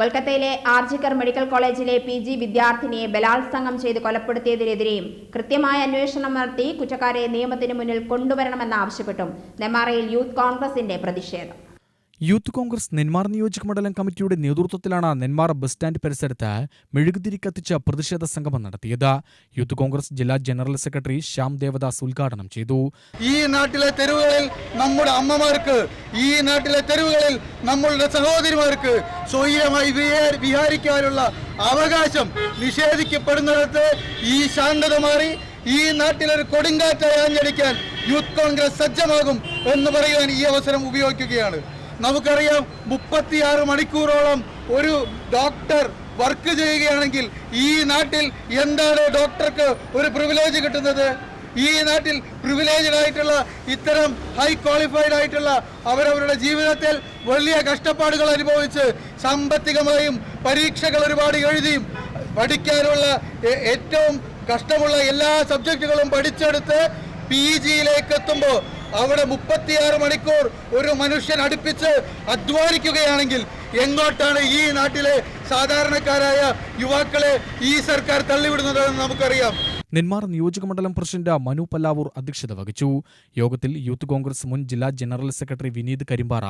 കൊൽക്കത്തയിലെ ആർജിക്കർ മെഡിക്കൽ കോളേജിലെ P G വിദ്യാർത്ഥിനിയെ ബലാത്സംഗം ചെയ്ത് കൊലപ്പെടുത്തിയതിനെതിരെയും കൃത്യമായ അന്വേഷണം നടത്തി കുറ്റക്കാരെ നിയമത്തിന് മുന്നിൽ കൊണ്ടുവരണമെന്നാവശ്യപ്പെട്ടും നെമാറയിൽ യൂത്ത് കോൺഗ്രസിന്റെ പ്രതിഷേധം. യൂത്ത് കോൺഗ്രസ് നെന്മാർ നിയോജക മണ്ഡലം കമ്മിറ്റിയുടെ നേതൃത്വത്തിലാണ് നെന്മാർ ബസ് സ്റ്റാൻഡ് പരിസരത്ത് മെഴുകുതിരി കത്തിച്ച പ്രതിഷേധ സംഗമം നടത്തിയത്. യൂത്ത് കോൺഗ്രസ് ജില്ലാ ജനറൽ സെക്രട്ടറി ശ്യാം ദേവദാസ് ഉദ്ഘാടനം ചെയ്തു. ഈ നാട്ടിലെ തെരുവുകളിൽ നമ്മുടെ അമ്മമാർക്ക് ഈ നാട്ടിലെ തെരുവുകളിൽ നമ്മളുടെ സഹോദരിമാർക്ക് സ്വൈര്യമായി വിഹാ- വിഹാരിക്കാനുള്ള അവകാശം നിഷേധിക്കപ്പെടുന്നിടത്ത് ഈ ശാന്തത മാറി ഈ നാട്ടിലൊരു കൊടുങ്കാറ്റായി ആഞ്ഞടിക്കാൻ യൂത്ത് കോൺഗ്രസ് സജ്ജമാകും എന്ന് പറയാൻ ഈ അവസരം ഉപയോഗിക്കുകയാണ്. നമുക്കറിയാം മുപ്പത്തിയാറ് മണിക്കൂറോളം ഒരു ഡോക്ടർ വർക്ക് ചെയ്യുകയാണെങ്കിൽ ഈ നാട്ടിൽ എന്താണ് ഡോക്ടർക്ക് ഒരു പ്രിവിലേജ് കിട്ടുന്നത്? ഈ നാട്ടിൽ പ്രിവിലേജഡ് ആയിട്ടുള്ള ഇത്തരം ഹൈ ക്വാളിഫൈഡ് ആയിട്ടുള്ള അവരവരുടെ ജീവിതത്തിൽ വലിയ കഷ്ടപ്പാടുകൾ അനുഭവിച്ച് സാമ്പത്തികമായും പരീക്ഷകൾ ഒരുപാട് എഴുതിയും പഠിക്കാനുള്ള ഏറ്റവും കഷ്ടമുള്ള എല്ലാ സബ്ജക്റ്റുകളും പഠിച്ചെടുത്ത് പി ജിയിലേക്ക് എത്തുമ്പോൾ അവിടെ മുപ്പത്തിയാറ് മണിക്കൂർ ഒരു മനുഷ്യൻ അടുപ്പിച്ച് അധ്വാനിക്കുകയാണെങ്കിൽ എങ്ങോട്ടാണ് ഈ നാട്ടിലെ സാധാരണക്കാരായ യുവാക്കളെ ഈ സർക്കാർ തള്ളിവിടുന്നതെന്ന് നമുക്കറിയാം. നെന്മാർ നിയോജക മണ്ഡലം പ്രസിഡന്റ് മനു പല്ലാവൂർ അധ്യക്ഷത വഹിച്ചു. യോഗത്തിൽ യൂത്ത് കോൺഗ്രസ് മുൻ ജില്ലാ general secretary Vineeth Karimpara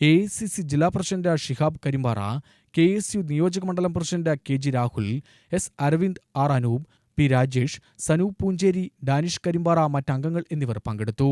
A C C ജില്ലാ president Shihab Karimpara K S U നിയോജക മണ്ഡലം president K G Rahul S Aravind R Anoop P Rajesh Sanu Poonchery Danish Karimpara മറ്റംഗങ്ങൾ എന്നിവർ പങ്കെടുത്തു.